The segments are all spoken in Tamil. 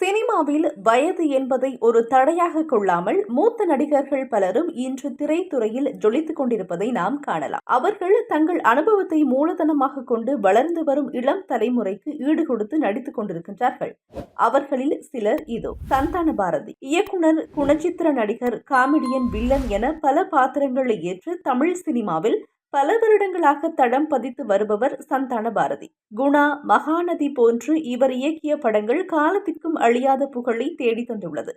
சினிமாவில் வயது என்பதை ஒரு தடையாக கொள்ளாமல் மூத்த நடிகர்கள் பலரும் இன்று திரைத்துறையில் ஜொலித்துக் கொண்டிருப்பதை நாம் காணலாம். அவர்கள் தங்கள் அனுபவத்தை மூலதனமாக கொண்டு வளர்ந்து வரும் இளம் தலைமுறைக்கு ஈடு கொடுத்து நடித்துக் கொண்டிருக்கின்றார்கள். அவர்களில் சிலர் இதோ சந்தான பாரதி. இயக்குனர் குணச்சித்திர நடிகர் காமெடியன் வில்லன் என பல பாத்திரங்களை ஏற்று தமிழ் சினிமாவில் பல வருடங்களாக தடம் பதித்து வருபவர் சந்தான பாரதி. குணா மகாநதி போன்று இவர் இயக்கிய படங்கள் காலத்திற்கும் அழியாத புகழை தேடி தந்துள்ளது.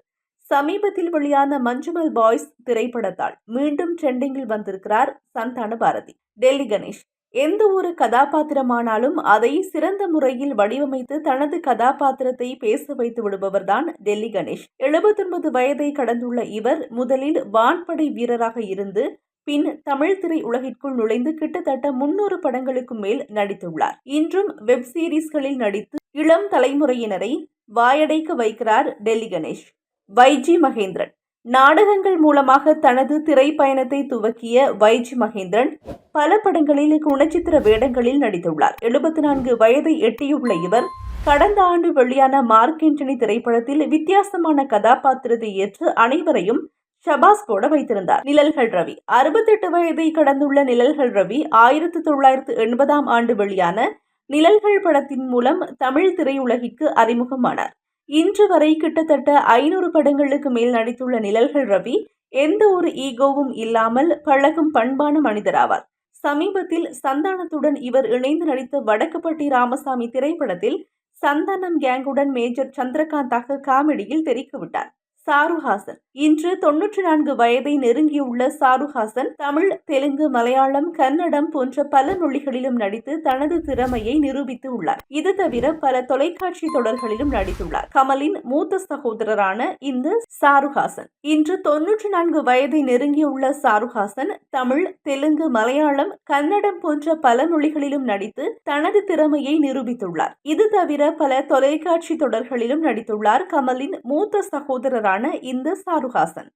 சமீபத்தில் வெளியான மஞ்சுமல் பாய்ஸ் திரைப்படத்தால் மீண்டும் ட்ரெண்டிங்கில் வந்திருக்கிறார் சந்தான பாரதி. டெல்லி கணேஷ். எந்த ஒரு கதாபாத்திரமானாலும் அதை சிறந்த முறையில் வடிவமைத்து தனது கதாபாத்திரத்தை பேச வைத்து விடுபவர்தான் டெல்லி கணேஷ். எழுபத்தொன்பது வயதை கடந்துள்ள இவர் முதலில் வான்படை வீரராக இருந்து பின் தமிழ் திரை உலகிற்குள் நுழைந்து கிட்டத்தட்ட முன்னூறு படங்களுக்கு மேல் நடித்துள்ளார். இன்றும் வெப் சீரிஸ்களில் நடித்து இளம் தலைமுறையினரை வாயடைக்க வைக்கிறார் டெல்லி கணேஷ். வைஜி மகேந்திரன். நாடகங்கள் மூலமாக தனது திரைப்பயணத்தை துவக்கிய வைஜி மகேந்திரன் பல படங்களில் குணச்சித்திர வேடங்களில் நடித்துள்ளார். எழுபத்தி நான்கு வயதை எட்டியுள்ள இவர் கடந்த ஆண்டு வெளியான மார்க்கெண்டனி திரைப்படத்தில் வித்தியாசமான கதாபாத்திரத்தை ஏற்று அனைவரையும் ஷபாஸ் போட வைத்திருந்தார். நிழல்கள் ரவி. அறுபத்தெட்டு வயதை கடந்துள்ள நிழல்கள் ரவி ஆயிரத்தி தொள்ளாயிரத்து எண்பதாம் ஆண்டு வெளியான நிழல்கள் படத்தின் மூலம் தமிழ் திரையுலகிற்கு அறிமுகமானார். இன்று வரை கிட்டத்தட்ட ஐநூறு படங்களுக்கு மேல் நடித்துள்ள நிழல்கள் ரவி எந்த ஒரு ஈகோவும் இல்லாமல் பழகும் பண்பான மனிதராவார். சமீபத்தில் சந்தானத்துடன் இவர் இணைந்து நடித்த வடக்குப்பட்டி ராமசாமி திரைப்படத்தில் சந்தானம் கேங்குடன் மேஜர் சந்திரகாந்தாக காமெடியில் தெரிவித்துவிட்டார் சாருஹாசன். இன்று தொன்னூற்றி நான்கு வயதை நெருங்கியுள்ள சாருஹாசன் தமிழ் தெலுங்கு மலையாளம் கன்னடம் போன்ற பல மொழிகளிலும் நடித்து தனது திறமையை நிரூபித்து உள்ளார். இது தவிர பல தொலைக்காட்சி தொடர்களிலும் நடித்துள்ளார். கமலின் மூத்த சகோதரரான இந்த சாருஹாசன். இன்று தொன்னூற்றி நான்கு வயதை நெருங்கியுள்ள சாருஹாசன் தமிழ் தெலுங்கு மலையாளம் கன்னடம் போன்ற பல மொழிகளிலும் நடித்து தனது திறமையை நிரூபித்துள்ளார். இது தவிர பல தொலைக்காட்சி தொடர்களிலும் நடித்துள்ளார் கமலின் மூத்த சகோதரரான இந்த சாருஹாசன்.